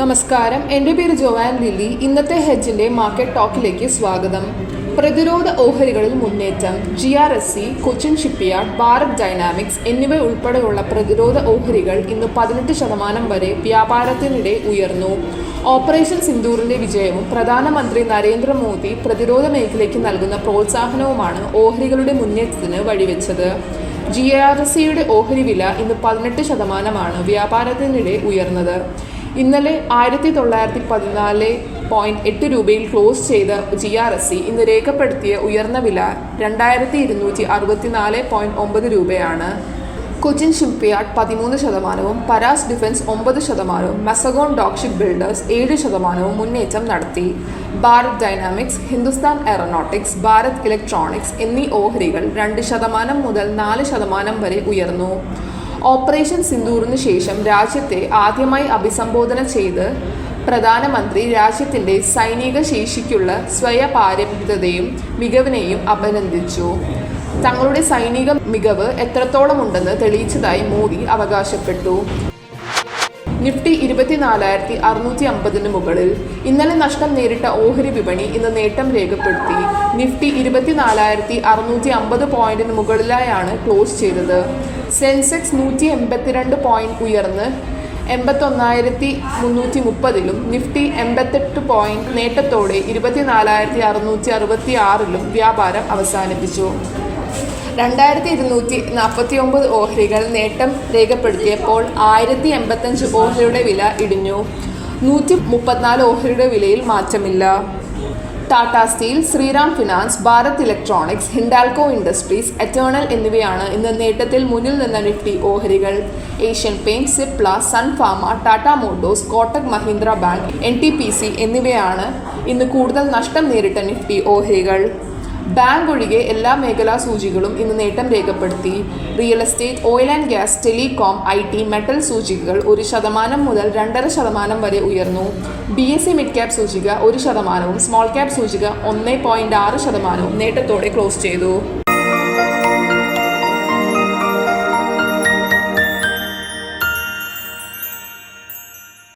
നമസ്കാരം. എന്റെ പേര് ജോവാൻ ലില്ലി. ഇന്നത്തെ ഹെജിന്റെ മാർക്കറ്റ് ടോക്കിലേക്ക് സ്വാഗതം. പ്രതിരോധ ഓഹരികളിൽ മുന്നേറ്റം. G R S C Cochin shipyard Bharat dynamics എന്നിവ ഉൾപ്പെടെയുള്ള പ്രതിരോധ ഓഹരികൾ ഇന്ന് പതിനെട്ട് ശതമാനം വരെ വ്യാപാരത്തിനിടെ ഉയർന്നു. ഓപ്പറേഷൻ സിന്ദൂറിന്റെ വിജയവും പ്രധാനമന്ത്രി നരേന്ദ്രമോദി പ്രതിരോധ മേഖലയ്ക്ക് നൽകുന്ന പ്രോത്സാഹനവുമാണ് ഓഹരികളുടെ മുന്നേറ്റത്തിന് വഴിവെച്ചത്. ജി ആർ എസ് സിയുടെ ഓഹരി വില ഇന്ന് പതിനെട്ട് ശതമാനമാണ് വ്യാപാരത്തിനിടെ ഉയർന്നത്. ഇന്നലെ ആയിരത്തി തൊള്ളായിരത്തി പതിനാല് പോയിന്റ് എട്ട് രൂപയിൽ ക്ലോസ് ചെയ്ത ജി ആർ എസ് സി ഇന്ന് രേഖപ്പെടുത്തിയ ഉയർന്ന വില രണ്ടായിരത്തി ഇരുന്നൂറ്റി അറുപത്തിനാല് പോയിന്റ് ഒമ്പത് രൂപയാണ്. കൊച്ചിൻ ഷിപ്പ്യാർഡ് പതിമൂന്ന് ശതമാനവും പരാസ് ഡിഫൻസ് ഒമ്പത് ശതമാനവും മെസഗോൺ ഡോക്ഷിപ്പ് ബിൽഡേഴ്സ് ഏഴ് ശതമാനവും മുന്നേറ്റം നടത്തി. Bharat dynamics Hindustan aeronautics Bharat electronics എന്നീ ഓഹരികൾ രണ്ട് ശതമാനം മുതൽ നാല് ശതമാനം വരെ ഉയർന്നു. ഓപ്പറേഷൻ സിന്ദൂറിന് ശേഷം രാജ്യത്തെ ആദ്യമായി അഭിസംബോധന ചെയ്ത് പ്രധാനമന്ത്രി രാജ്യത്തിന്റെ സൈനിക ശേഷിക്കുള്ള സ്വയപാരമ്യതയും മികവിനെയും അഭിനന്ദിച്ചു. തങ്ങളുടെ സൈനിക മികവ് എത്രത്തോളമുണ്ടെന്ന് തെളിയിച്ചതായി മോദി അവകാശപ്പെട്ടു. നിഫ്റ്റി ഇരുപത്തിനാലായിരത്തി അറുന്നൂറ്റി അമ്പതിന് മുകളിൽ. ഇന്നലെ നഷ്ടം നേരിട്ട ഓഹരി വിപണി ഇന്ന് നേട്ടം രേഖപ്പെടുത്തി. നിഫ്റ്റി ഇരുപത്തിനാലായിരത്തി അറുന്നൂറ്റി അമ്പത് പോയിന്റിന് മുകളിലായാണ് ക്ലോസ് ചെയ്തത്. സെൻസെക്സ് നൂറ്റി എൺപത്തിരണ്ട് പോയിന്റ് ഉയർന്ന് എൺപത്തൊന്നായിരത്തി മുന്നൂറ്റി മുപ്പതിലും നിഫ്റ്റി എൺപത്തെട്ട് പോയിന്റ് നേട്ടത്തോടെ ഇരുപത്തിനാലായിരത്തി അറുന്നൂറ്റി അറുപത്തി ആറിലും വ്യാപാരം അവസാനിപ്പിച്ചു. രണ്ടായിരത്തി ഇരുന്നൂറ്റി നാൽപ്പത്തി ഒമ്പത് ഓഹരികൾ നേട്ടം രേഖപ്പെടുത്തിയപ്പോൾ ആയിരത്തി എൺപത്തഞ്ച് ഓഹരിയുടെ വില ഇടിഞ്ഞു. നൂറ്റി മുപ്പത്തിനാല് ഓഹരിയുടെ വിലയിൽ മാറ്റമില്ല. Tata steel Shriram finance Bharat electronics Hindalco industries eternal എന്നിവയാണ് ഇന്ന് നേട്ടത്തിൽ മുന്നിൽ നിന്ന നിഫ്റ്റി ഓഹരികൾ. Asian paint Cipla Sun Pharma Tata motors Kotak Mahindra bank N T P C എന്നിവയാണ് ഇന്ന് കൂടുതൽ നഷ്ടം നേരിട്ട നിഫ്റ്റി ഓഹരികൾ. ബാങ്ക് ഒഴികെ എല്ലാ മേഖലാ സൂചികളും ഇന്ന് നേട്ടം രേഖപ്പെടുത്തി. Real estate oil and gas telecom I T metal സൂചികകൾ ഒരു ശതമാനം മുതൽ രണ്ടര ശതമാനം വരെ ഉയർന്നു. B S C mid cap സൂചിക ഒരു ശതമാനവും സ്മോൾ ക്യാപ് സൂചിക ഒന്ന് പോയിന്റ് ആറ് ശതമാനവും നേട്ടത്തോടെ ക്ലോസ് ചെയ്തു.